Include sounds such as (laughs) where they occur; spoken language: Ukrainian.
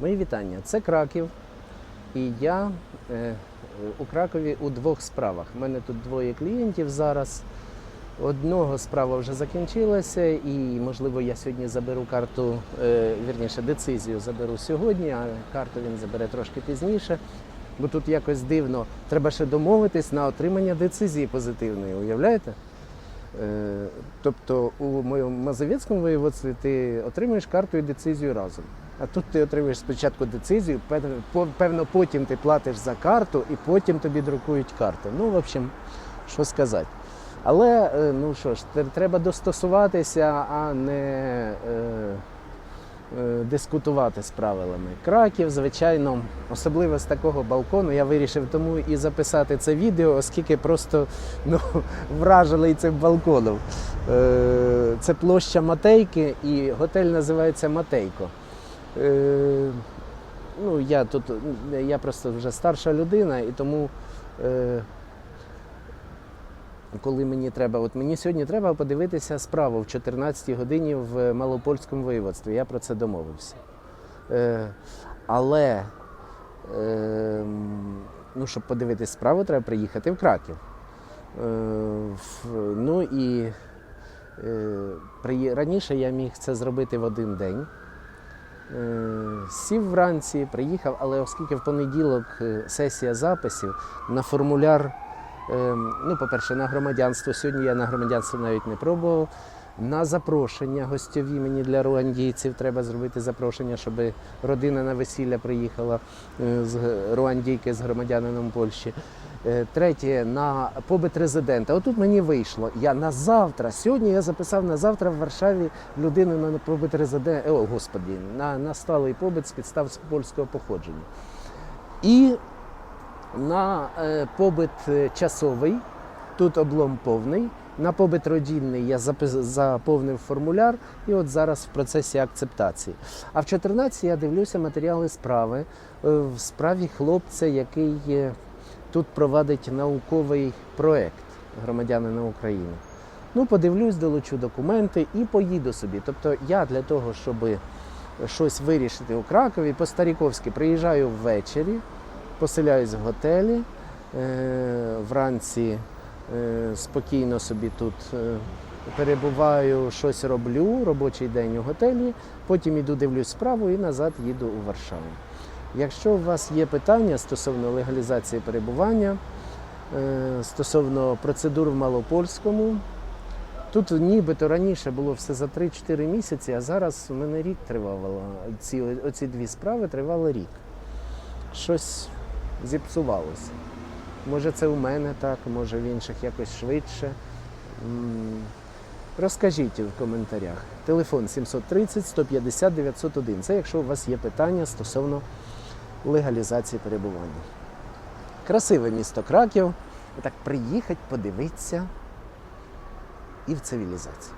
Мої вітання. Це Краків. І я е, у Кракові у двох справах. У мене тут двоє клієнтів зараз. Одного справа вже закінчилася, і, можливо, я сьогодні заберу карту, е, вірніше, децизію заберу сьогодні, а карту він забере трошки пізніше. Бо тут якось дивно. Треба ще домовитись на отримання децизії позитивної, уявляєте? Е, Тобто у моєму Мазовецькому воєводстві ти отримуєш карту і децизію разом. А тут ти отримуєш спочатку децизію, певно, потім ти платиш за карту і потім тобі друкують карту. Ну, в общем, що сказати. Але е, ну що ж, треба достосуватися, а не е, е, дискутувати з правилами. Краків, звичайно, особливо з такого балкону, я вирішив тому і записати це відео, оскільки просто ну, (laughs) вражений цим балконом. Е, Це площа Матейки і готель називається Матейко. Е, Ну, я тут я просто вже старша людина, і тому, е, коли мені треба, от мені сьогодні треба подивитися справу в 14 годині в Малопольському воєводстві. Я про це домовився. Е, але е, ну, щоб подивитися справу, треба приїхати в Краків. Е, ну і е, раніше я міг це зробити в один день. Е, Сів вранці, приїхав, але оскільки в понеділок е, сесія записів на формуляр, е, ну, по-перше, на громадянство. Сьогодні я на громадянство навіть не пробував. На запрошення гостьові мені для руандійців треба зробити запрошення, щоб родина на весілля приїхала е, з руандійки з громадянином Польщі. Е, Третє на побит резидента. Отут мені вийшло. Я на завтра, сьогодні я записав на завтра в Варшаві людину на побит резидента. О, господі, на, на сталий побит з підстав польського походження. І на е, побит часовий, тут облом повний. На побит родинний я заповнив формуляр, і от зараз в процесі акцептації. А в 14 я дивлюся матеріали справи е, в справі хлопця, який е, тут провадить науковий проект громадянина України. Ну, подивлюсь, долучу документи і поїду собі. Тобто я для того, щоб щось вирішити у Кракові, по-старіковськи приїжджаю ввечері, поселяюсь в готелі, е, вранці спокійно собі тут е, перебуваю, щось роблю, робочий день у готелі, потім іду дивлюсь справу і назад їду у Варшаву. Якщо у вас є питання стосовно легалізації перебування, е, стосовно процедур в Малопольському, тут нібито раніше було все за 3-4 місяці, а зараз у мене рік тривало. Ці, оці дві справи тривали рік. Щось зіпсувалося. Може, це у мене так, може в інших якось швидше. Розкажіть в коментарях. Телефон 730 150 901. Це якщо у вас є питання стосовно легалізації перебування. Красиве місто Краків. Так приїхати, подивитися і в цивілізацію.